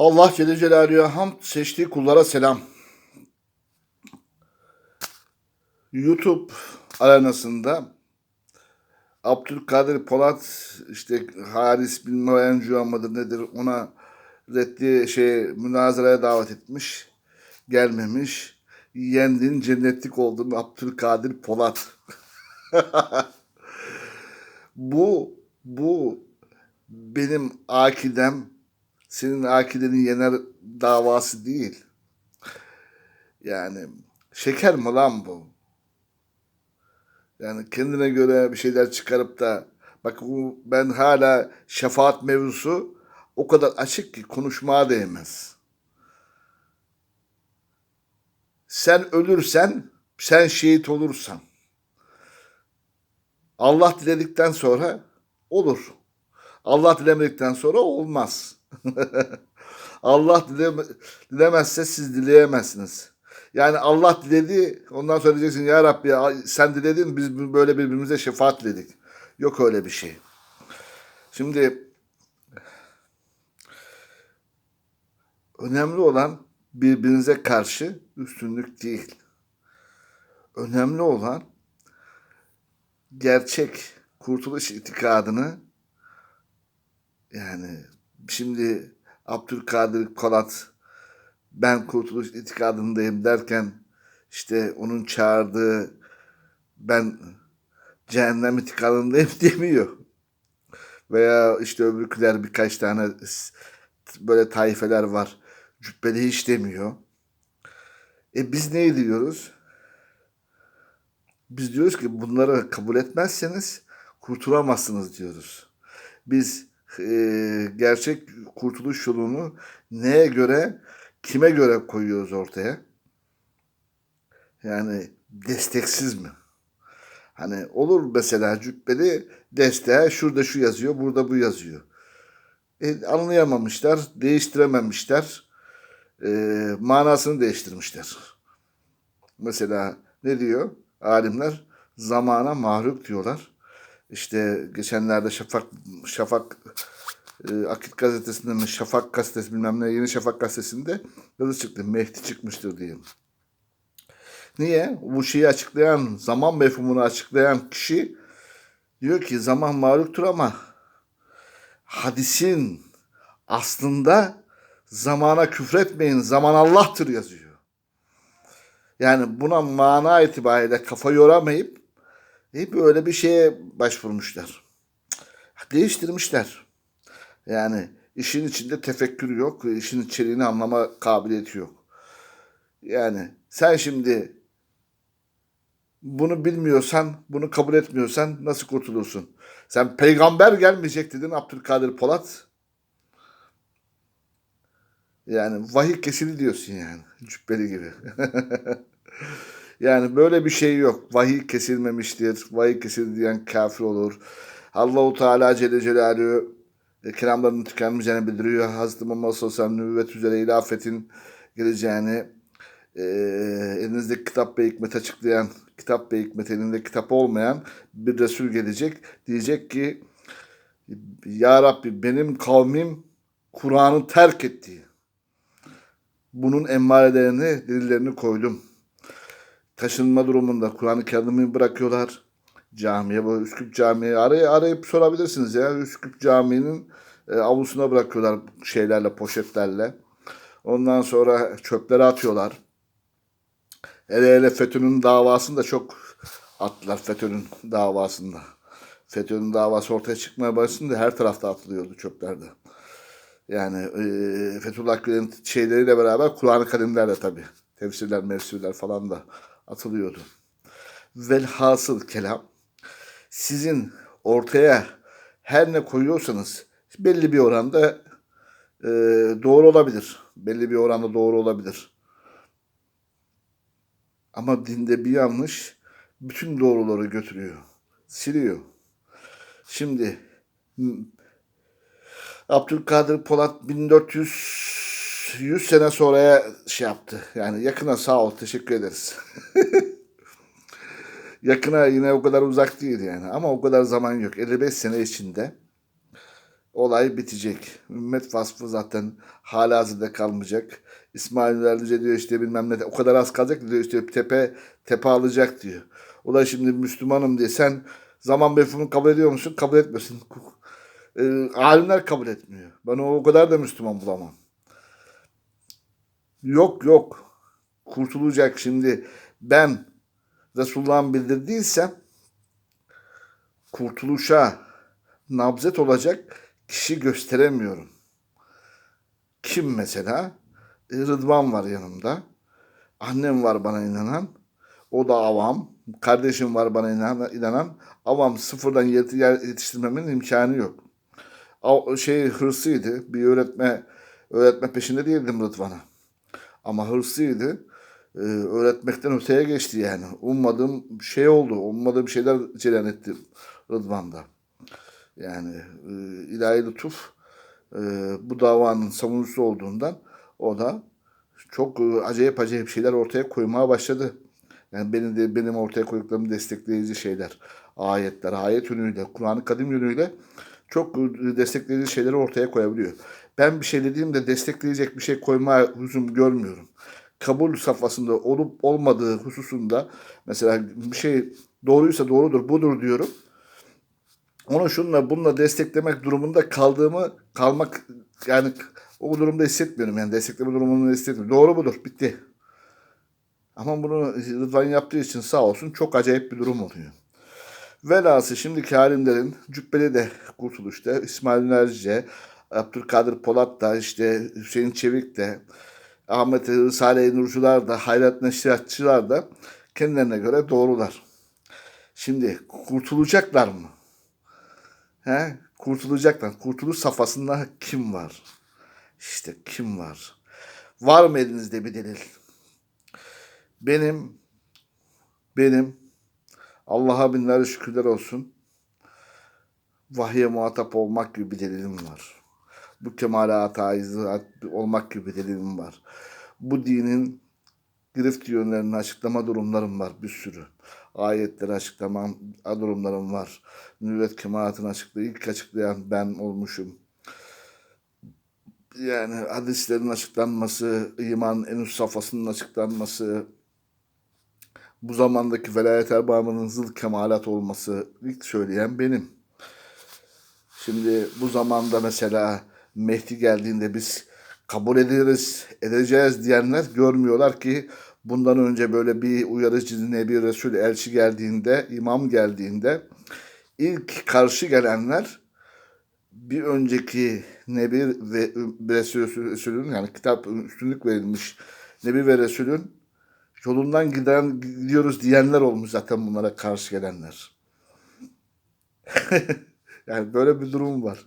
Allah Celle Celaluhu'ya hamd, seçtiği kullara selam. YouTube arenasında Abdülkadir Polat işte Haris Encuan mıdır nedir ona reddi şey münazaraya davet etmiş. Gelmemiş. Yendin cennetlik oldun Abdülkadir Polat. bu bu benim akidem senin akidenin yener davası değil. Yani şeker mi lan bu? Yani kendine göre bir şeyler çıkarıp da bak bu ben hala şefaat mevzusu o kadar açık ki konuşmaya değmez. Sen ölürsen, sen şehit olursan. Allah diledikten sonra olur. Allah dilemedikten sonra olmaz. Allah dileme, dilemezse siz dileyemezsiniz. Yani Allah diledi ondan sonra diyeceksin ya Rabbi sen diledin biz böyle birbirimize şefaat diledik. Yok öyle bir şey. Şimdi önemli olan birbirinize karşı üstünlük değil. Önemli olan gerçek kurtuluş itikadını yani şimdi Abdülkadir Kolat ben kurtuluş itikadındayım derken işte onun çağırdığı ben cehennem itikadındayım demiyor. Veya işte öbürküler birkaç tane böyle taifeler var. Cübbeli hiç demiyor. E biz ne diyoruz? Biz diyoruz ki bunları kabul etmezseniz kurtulamazsınız diyoruz. Biz e, gerçek kurtuluş yolunu neye göre, kime göre koyuyoruz ortaya? Yani desteksiz mi? Hani olur mesela cübbeli desteğe şurada şu yazıyor, burada bu yazıyor. E, anlayamamışlar, değiştirememişler, e, manasını değiştirmişler. Mesela ne diyor alimler? Zamana mahluk diyorlar. İşte geçenlerde Şafak Şafak e, Akit gazetesinde mi Şafak gazetesi bilmem ne Yeni Şafak gazetesinde yazı çıktı. Mehdi çıkmıştır diye. Niye? Bu şeyi açıklayan, zaman mefhumunu açıklayan kişi diyor ki zaman mağluktur ama hadisin aslında zamana küfretmeyin, zaman Allah'tır yazıyor. Yani buna mana itibariyle kafa yoramayıp hep öyle bir şeye başvurmuşlar. Değiştirmişler. Yani işin içinde tefekkür yok, işin içeriğini anlama kabiliyeti yok. Yani sen şimdi bunu bilmiyorsan, bunu kabul etmiyorsan nasıl kurtulursun? Sen peygamber gelmeyecek dedin Abdülkadir Polat. Yani vahiy kesildi diyorsun yani. Cübbeli gibi. yani böyle bir şey yok. Vahiy kesilmemiştir. Vahiy kesildi diyen kafir olur. Allahu Teala Celle Celaluhu e, kelamlarının tükenmeyeceğini bildiriyor. Hazreti Muhammed Sallallahu Aleyhi ve Sellem nübüvvet üzere ilafetin geleceğini e, elinizdeki kitap ve hikmet açıklayan kitap ve hikmet elinde kitap olmayan bir Resul gelecek. Diyecek ki Ya Rabbi benim kavmim Kur'an'ı terk etti. Bunun emmarelerini, delillerini koydum. Taşınma durumunda Kur'an-ı Kerim'i bırakıyorlar. Camiye, bu Üsküp Camii'yi arayıp, arayıp sorabilirsiniz ya. Üsküp Camii'nin e, avlusuna bırakıyorlar şeylerle, poşetlerle. Ondan sonra çöpleri atıyorlar. Hele hele FETÖ'nün davasını da çok attılar FETÖ'nün davasında. FETÖ'nün davası ortaya çıkmaya başlayınca her tarafta atılıyordu çöplerde. Yani e, Fethullah Gülen'in şeyleriyle beraber Kur'an-ı Kerimlerle tabii. Tefsirler, mevsirler falan da atılıyordu. Velhasıl kelam sizin ortaya her ne koyuyorsanız belli bir oranda e, doğru olabilir. Belli bir oranda doğru olabilir. Ama dinde bir yanlış bütün doğruları götürüyor. Siliyor. Şimdi Abdülkadir Polat 1400 100 sene sonraya şey yaptı. Yani yakına sağ ol teşekkür ederiz. yakına yine o kadar uzak değil yani ama o kadar zaman yok. 55 sene içinde olay bitecek. Ümmet vasfı zaten hala hazırda kalmayacak. İsmail Erlice diyor işte bilmem ne o kadar az kalacak diyor işte tepe tepe alacak diyor. O da şimdi Müslümanım diye sen zaman mefhumunu kabul ediyor musun? Kabul etmiyorsun. E, alimler kabul etmiyor. Ben o kadar da Müslüman bulamam. Yok yok. Kurtulacak şimdi. Ben Resulullah'ın bildirdiysem kurtuluşa nabzet olacak kişi gösteremiyorum. Kim mesela? E, Rıdvan var yanımda. Annem var bana inanan. O da avam. Kardeşim var bana inanan. Avam sıfırdan yet- yetiştirmemin imkanı yok. Şey hırsıydı. Bir öğretme öğretme peşinde değildim Rıdvan'a. Ama hırslıydı. Ee, öğretmekten öteye geçti yani. Ummadığım şey oldu. Ummadığım şeyler cereyan etti Rıdvan'da. Yani e, ilahi lütuf e, bu davanın savunucusu olduğundan o da çok e, acayip acayip şeyler ortaya koymaya başladı. Yani benim de benim ortaya koyduklarımı destekleyici şeyler, ayetler, ayet yönüyle, Kur'an-ı Kadim yönüyle çok destekleyici şeyleri ortaya koyabiliyor. Ben bir şey dediğimde destekleyecek bir şey koymaya lüzum görmüyorum. Kabul safhasında olup olmadığı hususunda mesela bir şey doğruysa doğrudur, budur diyorum. Onu şunla bununla desteklemek durumunda kaldığımı kalmak yani o durumda hissetmiyorum yani destekleme durumunu hissetmiyorum. Doğru budur bitti. Ama bunu Rıdvan yaptığı için sağ olsun çok acayip bir durum oluyor. Velhası şimdiki halimlerin Cübbeli de kurtuluşta, İsmail Ünercice, Abdülkadir Polat da işte Hüseyin Çevik de, Ahmet Salih Nurcular da, Hayrat Neşriatçılar da kendilerine göre doğrular. Şimdi kurtulacaklar mı? He? Kurtulacaklar. Kurtuluş safhasında kim var? İşte kim var? Var mı elinizde bir delil? Benim benim Allah'a binlerce şükürler olsun. Vahye muhatap olmak gibi bir delilim var. Bu kemale taizı olmak gibi bir delilim var. Bu dinin girift yönlerini açıklama durumlarım var bir sürü. Ayetleri açıklama durumlarım var. Nüvvet kemalatını açıklayan, ilk açıklayan ben olmuşum. Yani hadislerin açıklanması, iman en üst safhasının açıklanması, bu zamandaki velayet erbabının zıl kemalat olması ilk söyleyen benim. Şimdi bu zamanda mesela Mehdi geldiğinde biz kabul ederiz, edeceğiz diyenler görmüyorlar ki bundan önce böyle bir uyarıcı Nebi Resul elçi geldiğinde, imam geldiğinde ilk karşı gelenler bir önceki Nebi ve Resulün yani kitap üstünlük verilmiş Nebi ve Resulün yolundan giden gidiyoruz diyenler olmuş zaten bunlara karşı gelenler. yani böyle bir durum var.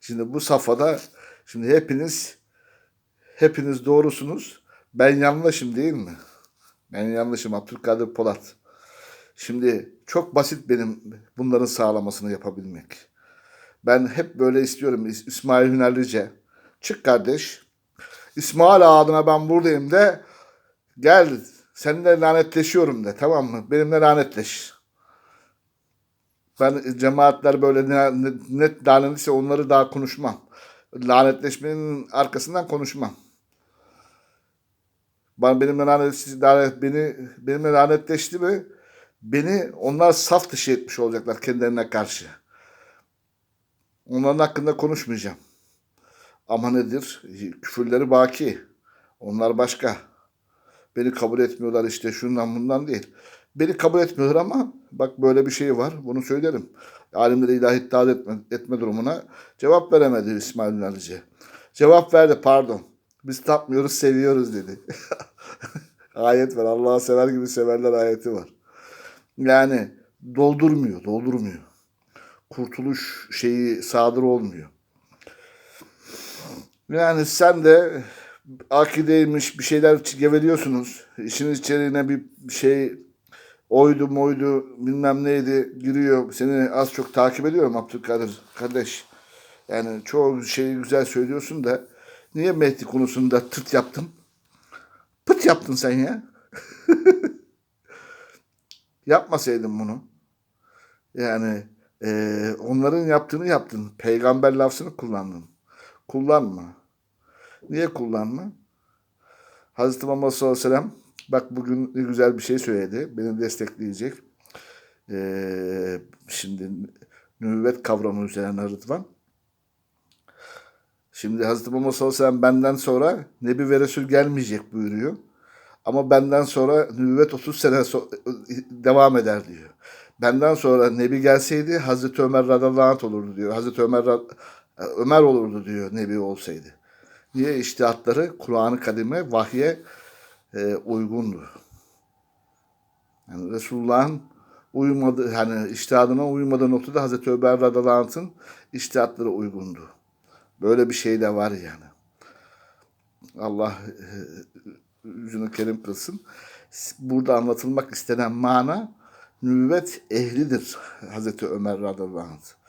Şimdi bu safhada şimdi hepiniz hepiniz doğrusunuz. Ben yanlışım değil mi? Ben yanlışım Abdülkadir Polat. Şimdi çok basit benim bunların sağlamasını yapabilmek. Ben hep böyle istiyorum İsmail Hünerlice. Çık kardeş. İsmail adına ben buradayım de gel seninle lanetleşiyorum de tamam mı? Benimle lanetleş. Ben cemaatler böyle net lanetse onları daha konuşmam. Lanetleşmenin arkasından konuşmam. Ben benimle lanetleşti, lanet, beni benimle lanetleşti mi beni onlar saf dışı etmiş olacaklar kendilerine karşı. Onların hakkında konuşmayacağım. Ama nedir? Küfürleri baki. Onlar başka. Beni kabul etmiyorlar işte şundan bundan değil. Beni kabul etmiyorlar ama bak böyle bir şey var. Bunu söylerim. Alimleri ilahi iddia etme, etme durumuna cevap veremedi İsmail Ünalici. Cevap verdi pardon. Biz tapmıyoruz seviyoruz dedi. Ayet var. Allah'ı sever gibi severler ayeti var. Yani doldurmuyor, doldurmuyor. Kurtuluş şeyi sadır olmuyor. Yani sen de akideymiş bir şeyler geveliyorsunuz. İşin içeriğine bir şey oydu moydu bilmem neydi giriyor. Seni az çok takip ediyorum Abdülkadir kardeş. Yani çoğu şeyi güzel söylüyorsun da niye Mehdi konusunda tırt yaptın? Pıt yaptın sen ya. Yapmasaydın bunu. Yani Ee, onların yaptığını yaptın. Peygamber lafzını kullandın. Kullanma. Niye kullanma? Hazreti Muhammed sallallahu aleyhi ve sellem bak bugün ne güzel bir şey söyledi. Beni destekleyecek. Ee, şimdi nübüvvet kavramı üzerine Rıdvan. Şimdi Hazreti Muhammed sallallahu aleyhi ve sellem benden sonra Nebi ve Resul gelmeyecek buyuruyor. Ama benden sonra nübüvvet 30 sene so- devam eder diyor. Benden sonra Nebi gelseydi Hazreti Ömer radıyallahu anh olurdu diyor. Hazreti Ömer Ömer olurdu diyor Nebi olsaydı. Niye? İçtihatları Kur'an-ı Kadim'e, vahye e, uygundu. Yani Resulullah'ın uymadığı, hani iştihadına uymadığı noktada Hazreti Ömer radıyallahu iştihatları uygundu. Böyle bir şey de var yani. Allah e, yüzünü kerim kılsın. Burada anlatılmak istenen mana nübüvvet ehlidir Hazreti Ömer radıyallahu anh.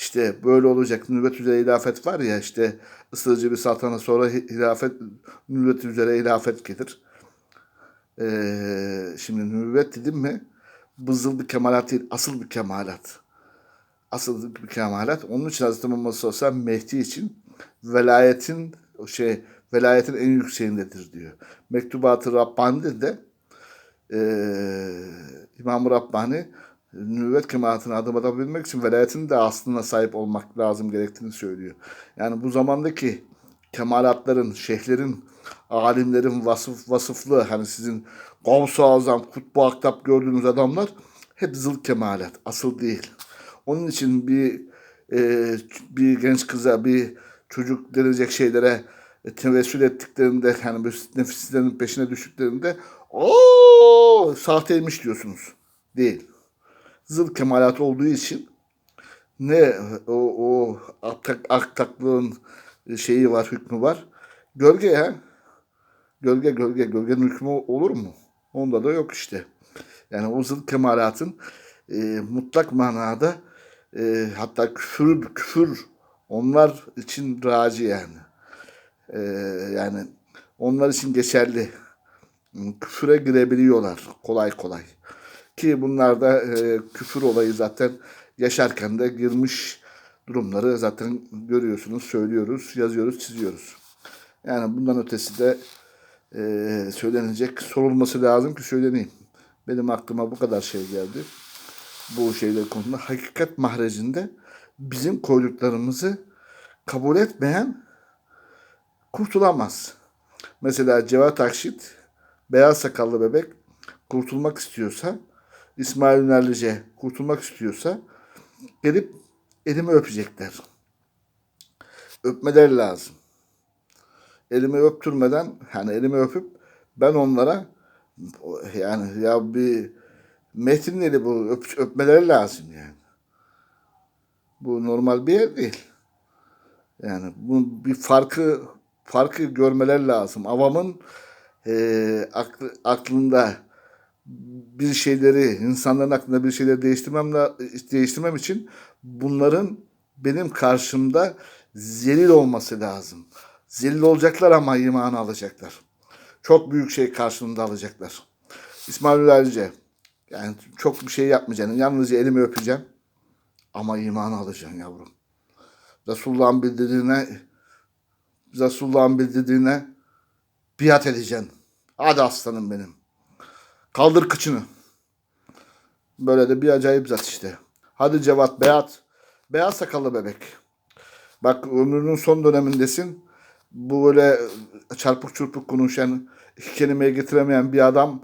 İşte böyle olacak. Nübüvvet üzere hilafet var ya işte ısırıcı bir saltana sonra hilafet, nübüvvet üzere hilafet gelir. Ee, şimdi nübüvvet dedim mi bızıl bir kemalat değil, asıl bir kemalat. Asıl bir kemalat. Onun için Hazreti Muhammed sellem Mehdi için velayetin şey velayetin en yükseğindedir diyor. Mektubatı Rabbani'de de eee İmam-ı Rabbani nübüvvet kemaatine adım atabilmek için velayetin de aslına sahip olmak lazım gerektiğini söylüyor. Yani bu zamandaki kemalatların, şeyhlerin, alimlerin vasıf vasıflı hani sizin Gavs-ı Azam, Kutbu Aktap gördüğünüz adamlar hep zıl kemalat, asıl değil. Onun için bir e, bir genç kıza, bir çocuk denilecek şeylere e, tevessül ettiklerinde yani nefislerinin peşine düştüklerinde o sahteymiş diyorsunuz. Değil. Zıl kemalat olduğu için ne o, o aktak, aktaklığın şeyi var, hükmü var. Gölge ya. Gölge gölge gölgenin hükmü olur mu? Onda da yok işte. Yani o zıl kemalatın e, mutlak manada e, hatta küfür küfür onlar için raci yani. E, yani onlar için geçerli. Küfüre girebiliyorlar kolay kolay. Ki bunlar da e, küfür olayı zaten yaşarken de girmiş durumları zaten görüyorsunuz, söylüyoruz, yazıyoruz, çiziyoruz. Yani bundan ötesi de e, söylenecek, sorulması lazım ki söyleneyim. Benim aklıma bu kadar şey geldi. Bu şeyler konusunda. Hakikat mahrecinde bizim koyduklarımızı kabul etmeyen kurtulamaz. Mesela Cevat Akşit, beyaz sakallı bebek kurtulmak istiyorsa, İsmail Ünerlice kurtulmak istiyorsa gelip elimi öpecekler. Öpmeleri lazım. Elimi öptürmeden, hani elimi öpüp ben onlara yani ya bir Metin'in eli bu öp, öpmeleri lazım yani. Bu normal bir yer değil. Yani bu bir farkı farkı görmeler lazım. Avamın e, aklı, aklında bir şeyleri, insanların aklında bir şeyleri değiştirmem, değiştirmem için bunların benim karşımda zelil olması lazım. Zelil olacaklar ama imanı alacaklar. Çok büyük şey karşılığında alacaklar. İsmail Ülalice, yani çok bir şey yapmayacaksın. Yalnızca elimi öpeceğim. Ama imanı alacaksın yavrum. Resulullah'ın bildirdiğine Resulullah'ın bildirdiğine biat edeceksin. Hadi aslanım benim. Kaldır kıçını. Böyle de bir acayip zat işte. Hadi Cevat Beyat. Beyaz sakallı bebek. Bak ömrünün son dönemindesin. Bu böyle çarpık çırpık konuşan, iki kelimeye getiremeyen bir adam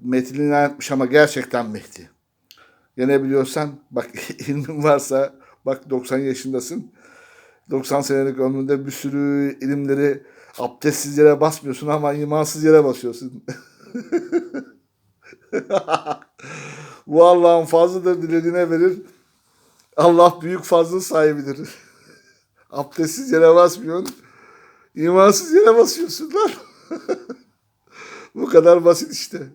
Metin'ini etmiş ama gerçekten Mehdi. Yenebiliyorsan bak ilmin varsa bak 90 yaşındasın. 90 senelik ömründe bir sürü ilimleri abdestsiz yere basmıyorsun ama imansız yere basıyorsun. Bu Allah'ın fazladır dilediğine verir. Allah büyük fazla sahibidir. Abdestsiz yere basmıyorsun. imansız yere basıyorsun lan. Bu kadar basit işte.